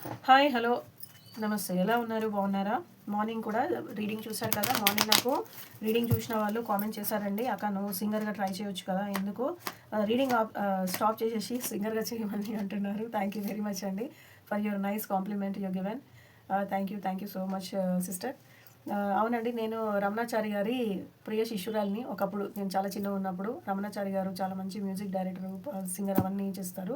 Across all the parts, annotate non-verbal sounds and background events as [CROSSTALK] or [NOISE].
Hi hello. నమస్తే. ఎలా ఉన్నారు? బాగున్నారా? మార్నింగ్ కూడా రీడింగ్ చూశారు కదా? మార్నింగ్ నాకు రీడింగ్ చూసిన వాళ్ళు కామెంట్ చేశారండి. అక్క నువ్వు సింగర్గా ట్రై చేయొచ్చు కదా? ఎందుకు? రీడింగ్ స్టాప్ చేసేసి సింగర్గా చేయమని అంటున్నారు. థ్యాంక్ యూ వెరీ మచ్ అండి. For your nice compliment your given. Thank you thank you so much sister. అవునండి నేను రమణాచారి గారి ప్రియ శిష్యురాల్ని ఒకప్పుడు నేను చాలా చిన్నగా ఉన్నప్పుడు రమణాచారి గారు చాలా మంచి మ్యూజిక్ డైరెక్టర్ సింగర్ అవన్నీ చేస్తారు.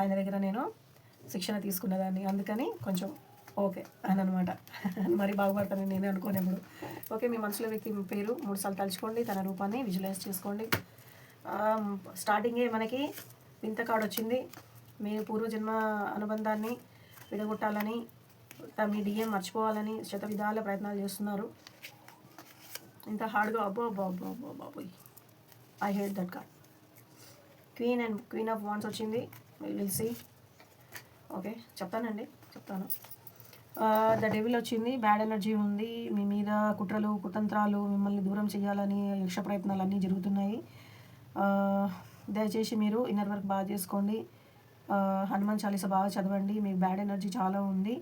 ఆయన దగ్గర నేను శిక్షణ తీసుకున్నదాన్ని. అందుకని కొంచెం ఓకే అని అనమాట [LAUGHS] మరి బాగుపడతాను నేను అనుకోనేప్పుడు ఓకే మీ మనసులో వ్యక్తి పేరు మూడు సార్లు తలుచుకోండి. తన రూపాన్ని విజువలైజ్ చేసుకోండి. స్టార్టింగే మనకి వింత కార్డు వచ్చింది. మీ పూర్వజన్మ అనుబంధాన్ని విడగొట్టాలని త- మీ డిఎం మర్చిపోవాలని శత విధాల ప్రయత్నాలు చేస్తున్నారు. ఇంత హార్డ్గా అబ్బో అబ్బో అబ్బో అబ్బో బాబోయ్ I hate that card queen and queen of wands వచ్చింది. విల్ సీ ఓకే చెప్తానండి చెప్తాను. ద డెవిల్ వచ్చింది బ్యాడ్ ఎనర్జీ ఉంది మీ మీద కుట్రలు కుతంత్రాలు మిమ్మల్ని దూరం చేయాలని యక్ష ప్రయత్నాలు అన్నీ జరుగుతున్నాయి దయచేసి మీరు ఇన్నర్ వర్క్ బాగా చేసుకోండి. హనుమాన్ చాలీస బాగా చదవండి మీకు బ్యాడ్ ఎనర్జీ చాలా ఉంది.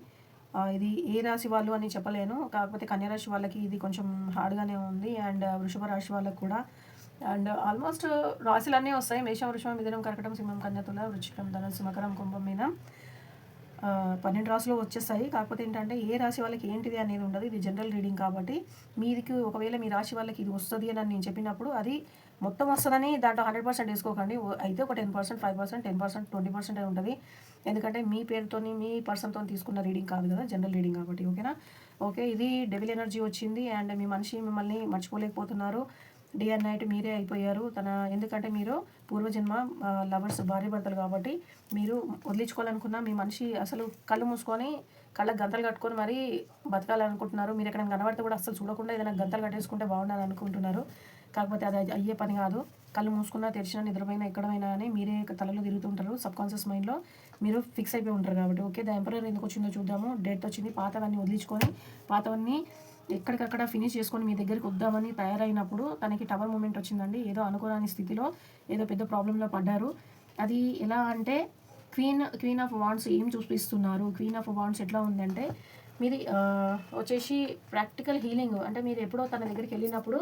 ఇది ఏ రాశి వాళ్ళు అని చెప్పలేను కాకపోతే కన్యరాశి వాళ్ళకి ఇది కొంచెం హార్డ్గానే ఉంది అండ్ వృషభ రాశి వాళ్ళకి కూడా. అండ్ ఆల్మోస్ట్ రాశులన్నీ వస్తాయి మేషం వృషభం మిథునం కర్కటం సింహం కన్యతుల వృచ్చికం ధనుసు మకరం కుంభం మీనం. పన్నెండు రాశులు వచ్చేస్తాయి. కాకపోతే ఏంటంటే ఏ రాశి వాళ్ళకి ఏంటిది అనేది ఉండదు. ఇది జనరల్ రీడింగ్ కాబట్టి మీదికి ఒకవేళ మీ రాశి వాళ్ళకి ఇది వస్తుంది అని నేను చెప్పినప్పుడు అది మొత్తం వస్తుందని దాంట్లో హండ్రెడ్ పర్సెంట్ వేసుకోకండి. అయితే ఒక ten percent five percent ten percent twenty percent ఉంటుంది. ఎందుకంటే మీ పేరుతోని మీ పర్సన్తో తీసుకున్న రీడింగ్ కాదు కదా జనరల్ రీడింగ్ కాబట్టి ఓకేనా? ఓకే ఇది డెవిల్ ఎనర్జీ వచ్చింది. అండ్ మీ మనిషి మిమ్మల్ని మర్చిపోలేకపోతున్నారు. డే అండ్ నైట్ మీరే అయిపోయారు. తన ఎందుకంటే మీరు పూర్వజన్మ లవర్స్ భార్య భర్తలు కాబట్టి మీరు వదిలించుకోవాలనుకున్న మీ మనిషి అసలు కళ్ళు మూసుకొని కళ్ళ గంతలు కట్టుకొని మరీ బతకాలనుకుంటున్నారు. మీరు ఎక్కడ కనబడితే కూడా అసలు చూడకుండా ఏదైనా గంతలు కట్టేసుకుంటే బాగుండాలి అనుకుంటున్నారు. కాకపోతే అది అయ్యే పని కాదు. కళ్ళు మూసుకున్నా తెరిచినా నిద్రపోయినా ఎక్కడమైనా అని మీరే తలలో తిరుగుతుంటారు సబ్ కాన్షియస్ మైండ్లో. మీరు ఫిక్స్ అయిపోయి ఉంటారు కాబట్టి ఓకే? ద ఎంపరర్ ఎందుకు వచ్చిందో చూద్దాము. డేట్ వచ్చింది పాతవన్నీ వదిలించుకొని పాతవన్నీ ఎక్కడికక్కడ ఫినిష్ చేసుకొని మీ దగ్గరికి వద్దామని తయారైనప్పుడు తనకి టవర్ మూమెంట్ వచ్చిందండి. ఏదో అనుకోరాని స్థితిలో ఏదో పెద్ద ప్రాబ్లంలో పడ్డారు. అది ఎలా అంటే క్వీన్ క్వీన్ ఆఫ్ వాండ్స్ ఏం చూపిస్తున్నారు? క్వీన్ ఆఫ్ వాండ్స్ ఎట్లా ఉందంటే మీది వచ్చేసి ప్రాక్టికల్ హీలింగ్ అంటే మీరు ఎప్పుడో తన దగ్గరికి వెళ్ళినప్పుడు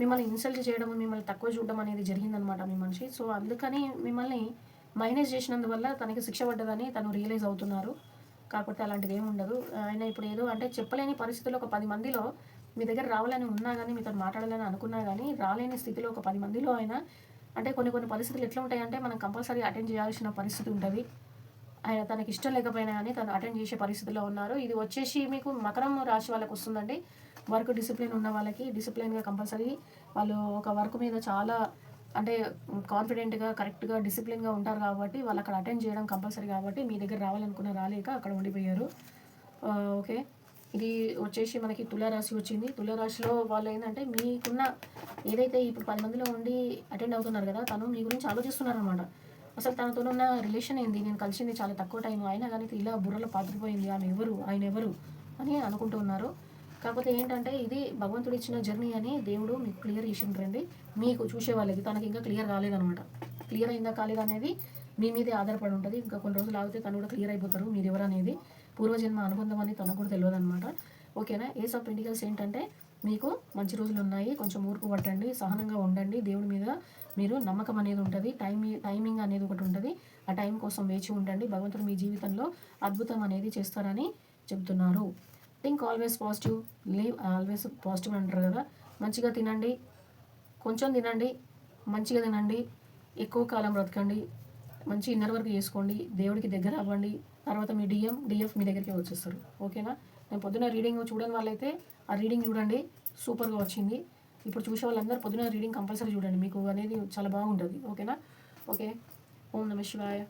మిమ్మల్ని ఇన్సల్ట్ చేయడం మిమ్మల్ని తక్కువ చూడడం అనేది జరిగిందనమాట మీ మనిషి. సో అందుకని మిమ్మల్ని మైనస్ చేసినందువల్ల తనకి శిక్ష పడ్డదని తను రియలైజ్ అవుతున్నారు. కాకపోతే అలాంటిది ఏమి ఉండదు. ఆయన ఇప్పుడు ఏదో అంటే చెప్పలేని పరిస్థితుల్లో ఒక పది మందిలో మీ దగ్గర రావాలని ఉన్నా కానీ మీతో మాట్లాడాలని అనుకున్నా కానీ రాలేని స్థితిలో ఒక పది మందిలో ఆయన అంటే కొన్ని కొన్ని పరిస్థితులు ఎట్లా ఉంటాయంటే మనం కంపల్సరీ అటెండ్ చేయాల్సిన పరిస్థితి ఉంటుంది. ఆయన తనకి ఇష్టం లేకపోయినా కానీ తను అటెండ్ చేసే పరిస్థితిలో ఉన్నారు. ఇది వచ్చేసి మీకు మకరం రాశి వాళ్ళకి వస్తుందండి. వర్క్ డిసిప్లిన్ ఉన్న వాళ్ళకి డిసిప్లిన్గా కంపల్సరీ వాళ్ళు ఒక వర్క్ మీద చాలా అంటే కాన్ఫిడెంట్గా కరెక్ట్గా డిసిప్లిన్గా ఉంటారు కాబట్టి వాళ్ళు అక్కడ అటెండ్ చేయడం కంపల్సరీ కాబట్టి మీ దగ్గర రావాలనుకున్న రాలేక అక్కడ ఉండిపోయారు. ఓకే. ఇది వచ్చేసి మనకి తులారాశి వచ్చింది. తులారాశిలో వాళ్ళు ఏంటంటే మీకున్న ఏదైతే ఇప్పుడు పది మందిలో ఉండి అటెండ్ అవుతున్నారు కదా తను మీ గురించి ఆలోచిస్తున్నారనమాట అసలు తనతో ఉన్న రిలేషన్ ఏంది? నేను కలిసింది చాలా తక్కువ టైం అయినా కానీ ఇలా బుర్రలో పాత్రపోయింది ఆమె ఎవరు? ఆయన ఎవరు? అని అనుకుంటూ ఉన్నారు. కాకపోతే ఏంటంటే ఇది భగవంతుడు ఇచ్చిన జర్నీ అని దేవుడు మీకు క్లియర్ చేసిండ్రండి మీకు చూసే వాళ్ళకి తనకి ఇంకా క్లియర్ కాలేదనమాట క్లియర్ అయిందా కాలేదా అనేది మీ మీదే ఆధారపడి ఉంటుంది. ఇంకా కొన్ని రోజులు ఆగితే తను కూడా క్లియర్ అయిపోతారు మీరు ఎవరనేది అనేది. పూర్వజన్మ అనుబంధం అని తనకు కూడా తెలియదు అనమాట ఓకేనా ఏస్ ఆఫ్ పెంటికల్స్ ఏంటంటే మీకు మంచి రోజులు ఉన్నాయి. కొంచెం ఊరుకు పట్టండి సహనంగా ఉండండి. దేవుడి మీద మీరు నమ్మకం అనేది ఉంటుంది. టైం టైమింగ్ అనేది ఒకటి ఉంటుంది. ఆ టైం కోసం వేచి ఉండండి. భగవంతుడు మీ జీవితంలో అద్భుతం అనేది చేస్తారని చెబుతున్నారు think always positive live always positive అంటారు కదా. మంచిగా తినండి కొంచెం తినండి మంచిగా తినండి ఎక్కువ కాలం బ్రతకండి మంచి ఇన్నర్ వర్క్ చేసుకోండి దేవుడికి దగ్గర అవ్వండి. తర్వాత మీ డిఎం డిఎఫ్ మీ దగ్గరికి వచ్చేస్తారు. ఓకేనా నేను పొద్దున రీడింగ్ చూడని వాళ్ళైతే ఆ రీడింగ్ చూడండి. సూపర్గా వచ్చింది. ఇప్పుడు చూసే వాళ్ళందరూ పొద్దున రీడింగ్ కంపల్సరీ చూడండి. మీకు అనేది చాలా బాగుంటుంది. ఓకేనా ఓకే ఓం నమ శివాయ.